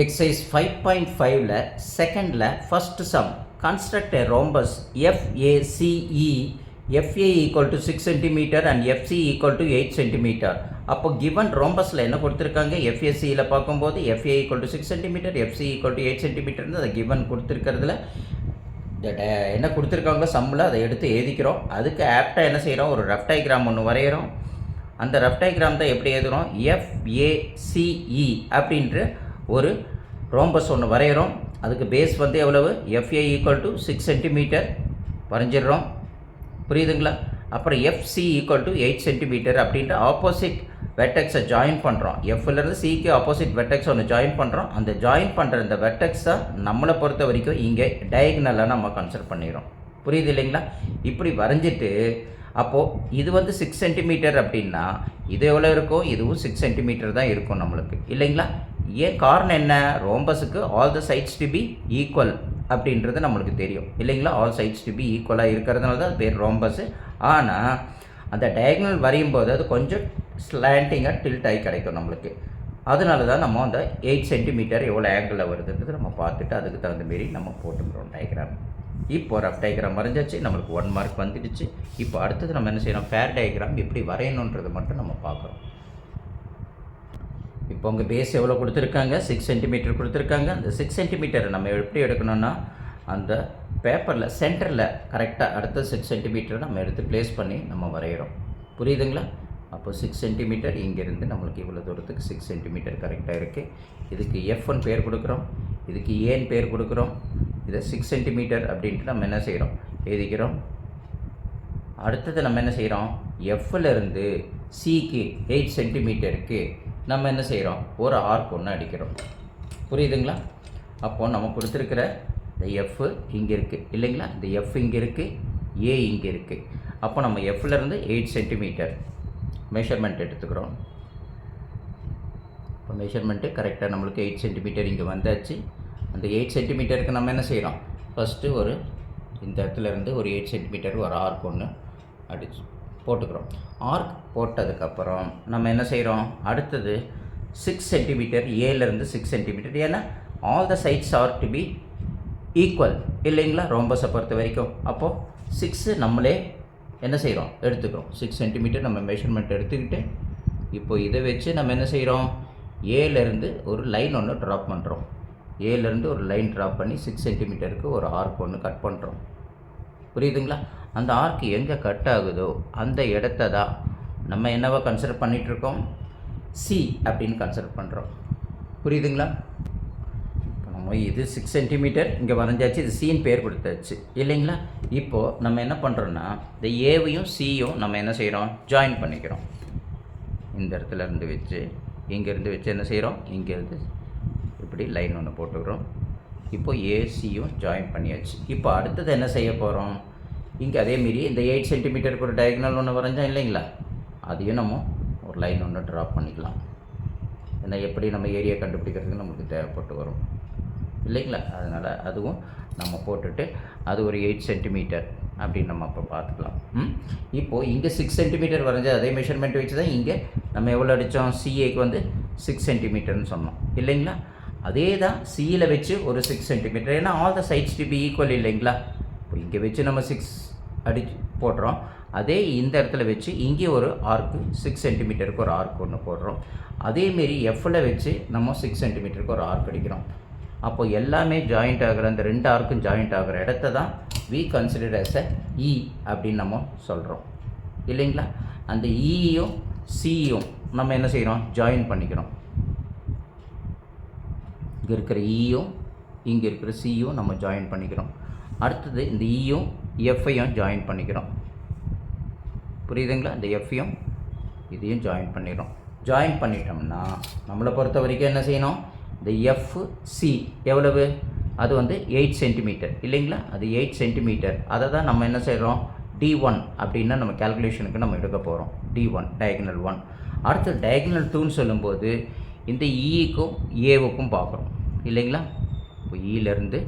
Exercise five point ஃபைவ்ல செகண்டில் first sum construct a rhombus FACE FA equal to six centimetre and FC equal to eight centimetre அப்போ given ரோம்பஸில் என்ன கொடுத்துருக்காங்க? எஃப்ஏசியில் பார்க்கும்போது FA equal to six centimetre FC equal to eight சென்டிமீட்டர்னு அதை given கொடுத்துருக்கிறதுல என்ன கொடுத்துருக்காங்க? சம்மில் அதை எடுத்து எழுதிக்கிறோம். அதுக்கு ஆப்டாக என்ன செய்கிறோம் ஒரு ரஃப் டயக்ராம் ஒன்று வரைகிறோம் அந்த ரஃப் டயக்ராம் தான் எப்படி எழுதுகிறோம் எஃப்ஏசிஇ அப்படின்ட்டு ஒரு ரோம்பஸ் ஒன்று வரைகிறோம் அதுக்கு பேஸ் வந்து எவ்வளவு? FA equal to six centimetre வரைஞ்சிடுறோம். புரியுதுங்களா? அப்புறம் FC equal to eight centimetre அப்படின்ற ஆப்போசிட் வெட்டெக்ஸை ஜாயின் பண்ணுறோம் எஃப்லேருந்து சிக்கு ஆப்போசிட் வெட்டெக்ஸ் ஒன்று ஜாயின் பண்ணுறோம் அந்த ஜாயின் பண்ணுற இந்த வெட்டெக்ஸை நம்மளை பொறுத்த வரைக்கும் இங்கே டயக்னலாக நம்ம கன்சிடர் பண்ணிடுறோம். புரியுது இல்லைங்களா? இப்படி வரைஞ்சிட்டு அப்போது இது வந்து சிக்ஸ் சென்டிமீட்டர் அப்படின்னா இது எவ்வளோ இருக்கும்? இதுவும் சிக்ஸ் சென்டிமீட்டர் தான் இருக்கும் நம்மளுக்கு. இல்லைங்களா? ஏன் காரணம் என்ன? ரோம்பஸுக்கு all the sides to be equal அப்படின்றது நம்மளுக்கு தெரியும். இல்லைங்களா? ஆல் சைட்ஸ் டு பி ஈக்குவலாக இருக்கிறதுனால தான் அது பேர் ரோம்பஸு. ஆனால் அந்த டயக்னல் வரையும் போது அது கொஞ்சம் ஸ்லாண்டிங்காக டில்ட் ஆகி கிடைக்கும் நம்மளுக்கு. அதனால தான் நம்ம அந்த எயிட் சென்டிமீட்டர் எவ்வளோ ஆங்கிளில் வருதுன்றது நம்ம பார்த்துட்டு அதுக்கு தகுந்த மாரி நம்ம போட்டுக்கிறோம் டயக்ராம் இப்போ ரஃப் டயக்ராம் வரைஞ்சாச்சு. நம்மளுக்கு ஒன் மார்க் வந்துடுச்சு. இப்போ அடுத்தது நம்ம என்ன செய்யணும்? ஃபேர் டயக்ராம் எப்படி வரையணுன்றது மட்டும் நம்ம பார்க்குறோம். இப்போ உங்கள் பேஸ் எவ்வளோ கொடுத்துருக்காங்க? சிக்ஸ் சென்டிமீட்டர் கொடுத்துருக்காங்க. அந்த சிக்ஸ் சென்டிமீட்டரை நம்ம எப்படி எடுக்கணும்னா அந்த பேப்பரில் சென்டரில் கரெக்டாக அடுத்த சிக்ஸ் சென்டிமீட்டரை நம்ம எடுத்து ப்ளேஸ் பண்ணி நம்ம வரைகிறோம் புரியுதுங்களா? அப்போ சிக்ஸ் சென்டிமீட்டர் இங்கேருந்து நம்மளுக்கு இவ்வளோ தூரத்துக்கு சிக்ஸ் சென்டிமீட்டர் கரெக்டாக இருக்குது இதுக்கு எஃப்னு பேர் கொடுக்குறோம். இதுக்கு ஏன் பேர் கொடுக்குறோம். இதை சிக்ஸ் சென்டிமீட்டர் அப்படின்ட்டு நம்ம என்ன செய்கிறோம் எழுதிக்கிறோம். அடுத்தது நம்ம என்ன செய்கிறோம் எஃப்லேருந்து சிக்கு எயிட் சென்டிமீட்டருக்கு நம்ம என்ன செய்கிறோம் ஒரு ஆர்க் ஒன்று அடிக்கிறோம். புரியுதுங்களா? அப்போது நம்ம கொடுத்துருக்கிற இந்த எஃப் இங்கே இருக்குது இல்லைங்களா? இந்த எஃப் இங்கே இருக்குது ஏ இங்கே இருக்குது அப்போ நம்ம எஃப்லேருந்து எயிட் சென்டிமீட்டர் மெஷர்மெண்ட் எடுத்துக்கிறோம். இப்போ மெஷர்மெண்ட்டு கரெக்டாக நம்மளுக்கு எயிட் சென்டிமீட்டர் இங்கே வந்தாச்சு. அந்த எயிட் சென்டிமீட்டருக்கு நம்ம என்ன செய்கிறோம் ஃபஸ்ட்டு ஒரு இந்த இடத்துல இருந்து ஒரு எயிட் சென்டிமீட்டர் ஒரு ஆர்க் ஒன்று அடிச்சு போட்டுக்கிறோம். ஆர்க் போட்டதுக்கப்புறம் நம்ம என்ன செய்கிறோம் அடுத்தது சிக்ஸ் சென்டிமீட்டர் ஏலேருந்து சிக்ஸ் சென்டிமீட்டர் ஏன்னா all the sides are to be equal இல்லைங்களா? ரோம்பஸை பொறுத்த வரைக்கும். அப்போது சிக்ஸு நம்மளே என்ன செய்கிறோம் எடுத்துக்கிறோம். சிக்ஸ் சென்டிமீட்டர் நம்ம மெஷர்மெண்ட் எடுத்துக்கிட்டு இப்போ இதை வச்சு நம்ம என்ன செய்கிறோம் ஏலேருந்து ஒரு லைன் ஒன்று ட்ராப் பண்ணுறோம் ஏலேருந்து ஒரு லைன் ட்ராப் பண்ணி சிக்ஸ் சென்டிமீட்டருக்கு ஒரு ஆர்க் ஒன்று கட் பண்ணுறோம் புரியுதுங்களா? அந்த ஆர்க் எங்கே கட் ஆகுதோ அந்த இடத்த தான் நம்ம என்னவா கன்சிடர் பண்ணிகிட்ருக்கோம் சி அப்படின்னு கன்சிடர் பண்ணுறோம் புரியுதுங்களா? இப்போ நம்ம இது சிக்ஸ் சென்டிமீட்டர் இங்கே வரைஞ்சாச்சு இது சின்னு பேர் கொடுத்தாச்சு. இல்லைங்களா? இப்போது நம்ம என்ன பண்ணுறோன்னா இந்த ஏவையும் சியும் நம்ம என்ன செய்கிறோம் ஜாயின் பண்ணிக்கிறோம். இந்த இடத்துல இருந்து வச்சு இங்கேருந்து வச்சு என்ன செய்கிறோம் இங்கேருந்து இப்படி லைன் ஒன்று போட்டுக்கிறோம். இப்போ ஏசியும் ஜாயின் பண்ணியாச்சு. இப்போ அடுத்தது என்ன செய்ய போகிறோம் இங்கே அதேமாரி இந்த எயிட் சென்டிமீட்டருக்கு ஒரு டயக்னல் ஒன்று வரைஞ்சோம் இல்லைங்களா? அதையும் நம்ம ஒரு லைன் ஒன்று ட்ராப் பண்ணிக்கலாம். ஏன்னா எப்படி நம்ம ஏரியா கண்டுபிடிக்கிறதுக்கு நமக்கு தேவைப்பட்டு வரும். இல்லைங்களா? அதனால் அதுவும் நம்ம போட்டுட்டு அது ஒரு எயிட் சென்டிமீட்டர் அப்படின்னு நம்ம அப்போ பார்த்துக்கலாம். ம்? இப்போது இங்கே சிக்ஸ் சென்டிமீட்டர் வரைஞ்சால் அதே மெஷர்மெண்ட் வச்சு தான் இங்கே நம்ம எவ்வளோ அடித்தோம் சிஏக்கு வந்து சிக்ஸ் சென்டிமீட்டர்னு சொன்னோம். இல்லைங்களா? அதே தான் சியில் வச்சு ஒரு சிக்ஸ் சென்டிமீட்டர் ஏன்னா all the sides to be equal இல்லைங்களா? இப்போ இங்கே வச்சு நம்ம சிக்ஸ் அடி போடுறோம். அதே இந்த இடத்துல வச்சு இங்கே ஒரு ஆர்க்கு சிக்ஸ் சென்டிமீட்டருக்கு ஒரு ஆர்க் ஒன்று போடுறோம். அதேமாரி எஃப்ல வச்சு நம்ம சிக்ஸ் சென்டிமீட்டருக்கு ஒரு ஆர்க் அடிக்கிறோம். அப்போ எல்லாமே ஜாயிண்ட் ஆகிற அந்த ரெண்டு ஆர்க்கும் ஜாயிண்ட் ஆகிற இடத்த தான் we consider as a E e அப்படின்னு நம்ம சொல்கிறோம் இல்லைங்களா? அந்த இயும் சியும் நம்ம என்ன செய்கிறோம் ஜாயின் பண்ணிக்கிறோம். இங்கே இருக்கிற இயும் இங்கே இருக்கிற சியும் நம்ம ஜாயின் பண்ணிக்கிறோம். அடுத்தது இந்த இயும் எஃப்ஐயும் ஜாயின் பண்ணிக்கிறோம். புரியுதுங்களா? இந்த எஃப்ஐயும் இதையும் ஜாயின் பண்ணிடுறோம் ஜாயின் பண்ணிட்டோம்னா நம்மளை பொறுத்த வரைக்கும் என்ன செய்யணும்? இந்த எஃப் சி எவ்வளவு? அது வந்து எயிட் சென்டிமீட்டர் இல்லைங்களா? அது எயிட் சென்டிமீட்டர் அதை தான் நம்ம என்ன செய்கிறோம் டி ஒன் அப்படின்னா நம்ம கேல்குலேஷனுக்கு நம்ம எடுக்க போகிறோம் டி ஒன் டயக்னல் ஒன் அடுத்து டயக்னல் டூன்னு சொல்லும்போது இந்த e இக்கும் ஏவுக்கும் பார்க்குறோம். இல்லைங்களா? இப்போ e ஈலேருந்து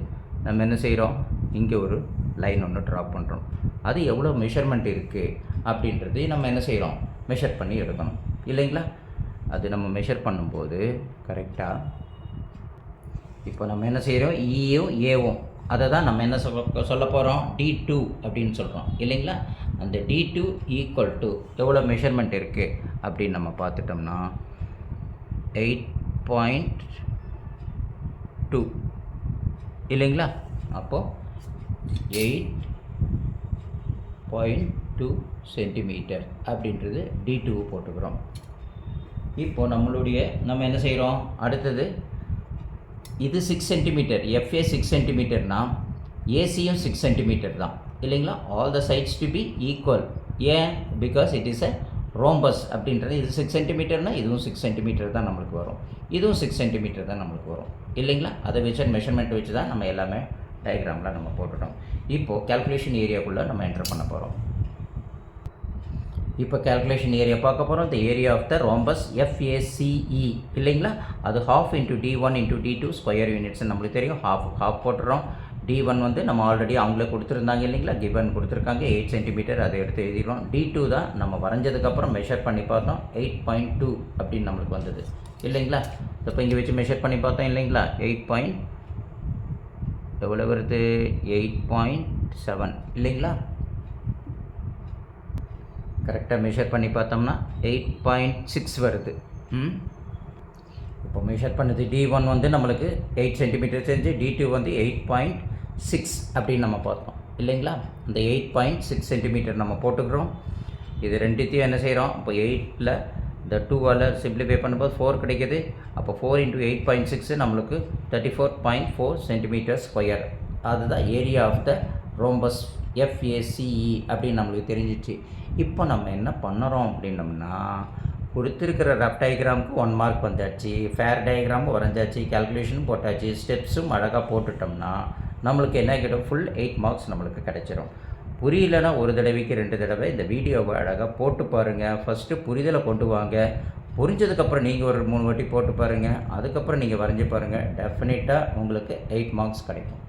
நம்ம என்ன செய்கிறோம் இங்கே ஒரு லைன் ஒன்று ட்ராப் பண்ணுறோம் அது எவ்வளோ மெஷர்மெண்ட் இருக்குது அப்படின்றது நம்ம என்ன செய்கிறோம் மெஷர் பண்ணி எடுக்கணும். இல்லைங்களா? அது நம்ம மெஷர் பண்ணும்போது கரெக்டாக இப்போ நம்ம என்ன செய்கிறோம் ஈயும் e ஏவும் அதை தான் நம்ம என்ன சொல்ல சொல்ல போகிறோம் டி டூ அப்படின்னு சொல்கிறோம் இல்லைங்களா? அந்த டி டூ ஈக்குவல் டு எவ்வளோ மெஷர்மெண்ட் இருக்குது அப்படின்னு நம்ம பார்த்துட்டோம்னா எயிட் பாயிண்ட் டூ இல்லைங்களா? அப்போது எயிட் பாயிண்ட் டூ சென்டிமீட்டர் அப்படின்றது டி டூ போட்டுக்கிறோம். இப்போது நம்மளுடைய நம்ம என்ன செய்கிறோம் அடுத்தது இது சிக்ஸ் சென்டிமீட்டர் எஃப்ஏ சிக்ஸ் சென்டிமீட்டர்னா ஏசியும் சிக்ஸ் சென்டிமீட்டர் தான். இல்லைங்களா? All the sides to be equal ஏன்? Because it is a rhombus அப்படின்றது இது சிக்ஸ் சென்டிமீட்டர்னால் இதுவும் சிக்ஸ் சென்டிமீட்டர் தான் நம்மளுக்கு வரும். இதுவும் சிக்ஸ் சென்டிமீட்டர் தான் நம்மளுக்கு வரும். இல்லைங்களா? அதை வச்சு மெஷர்மெண்ட் வச்சு தான் நம்ம எல்லாமே டயக்ராமில் நம்ம போட்டுட்டோம். இப்போது கேல்குலேஷன் ஏரியாக்குள்ளே நம்ம என்டர் பண்ண போகிறோம் இப்போ கேல்குலேஷன் ஏரியா பார்க்க போகிறோம் இந்த area of the rhombus FACE இல்லைங்களா? அது half into D one into D two square units நம்மளுக்கு தெரியும். ஹாஃப் ஹாஃப் போட்டுறோம். டி ஒன் வந்து நம்ம ஆல்ரெடி அவங்களே கொடுத்துருந்தாங்க இல்லைங்களா? கிவன் கொடுத்துருக்காங்க. எயிட் சென்டிமீட்டர் அதை எடுத்து எழுதிடுவோம் டி டூ தான் நம்ம வரைஞ்சதுக்கப்புறம் மெஷர் பண்ணி பார்த்தோம். எயிட் பாயிண்ட் டூ அப்படின்னு நம்மளுக்கு வந்தது. இல்லைங்களா? இப்போ இங்கே வச்சு மெஷர் பண்ணி பார்த்தோம் இல்லைங்களா? எயிட் பாயிண்ட் எவ்வளோ வருது? எயிட் பாயிண்ட் செவன் இல்லைங்களா? கரெக்டாக மெஷர் பண்ணி பார்த்தோம்னா எயிட் பாயிண்ட் சிக்ஸ் வருது. ம்? இப்போ மெஷர் பண்ணது டி ஒன் வந்து நம்மளுக்கு எயிட் சென்டிமீட்டர் செஞ்சு டி டூ வந்து எயிட் பாயிண்ட் சிக்ஸ் அப்படின்னு நம்ம பார்த்தோம். இல்லைங்களா? இந்த எயிட் பாயிண்ட் சிக்ஸ் சென்டிமீட்டர் நம்ம போட்டுக்கிறோம். இது ரெண்டுத்தையும் என்ன செய்கிறோம் இப்போ எயிட்டில் இந்த டூவால் சிம்பிளிஃபை பண்ணும்போது ஃபோர் கிடைக்கிது. அப்போ four into eight point six நம்மளுக்கு thirty four point four centimetre square அதுதான் area of the rhombus FACE அப்படின்னு நம்மளுக்கு தெரிஞ்சிச்சு. இப்போ நம்ம என்ன பண்ணுறோம் அப்படின்னம்னா கொடுத்துருக்கிற ரஃப் டயக்ராமுக்கு ஒன் மார்க் வந்தாச்சு ஃபேர் டயக்ராமும் வரைஞ்சாச்சு கேல்குலேஷனும் போட்டாச்சு ஸ்டெப்ஸும் அழகாக போட்டுட்டோம்னா நம்மளுக்கு என்ன கிடைக்கும்? ஃபுல் எயிட் மார்க்ஸ் நம்மளுக்கு கிடச்சிரும். புரியலனா ஒரு தடவைக்கு ரெண்டு தடவை இந்த வீடியோவை அழகாக போட்டு பாருங்கள் ஃபஸ்ட்டு புரிதலை கொண்டு வாங்க. புரிஞ்சதுக்கப்புறம் நீங்கள் ஒரு மூணு வாட்டி போட்டு பாருங்கள் அதுக்கப்புறம் நீங்கள் வரைஞ்சி பாருங்கள் டெஃபினட்டாக உங்களுக்கு எயிட் மார்க்ஸ் கிடைக்கும்.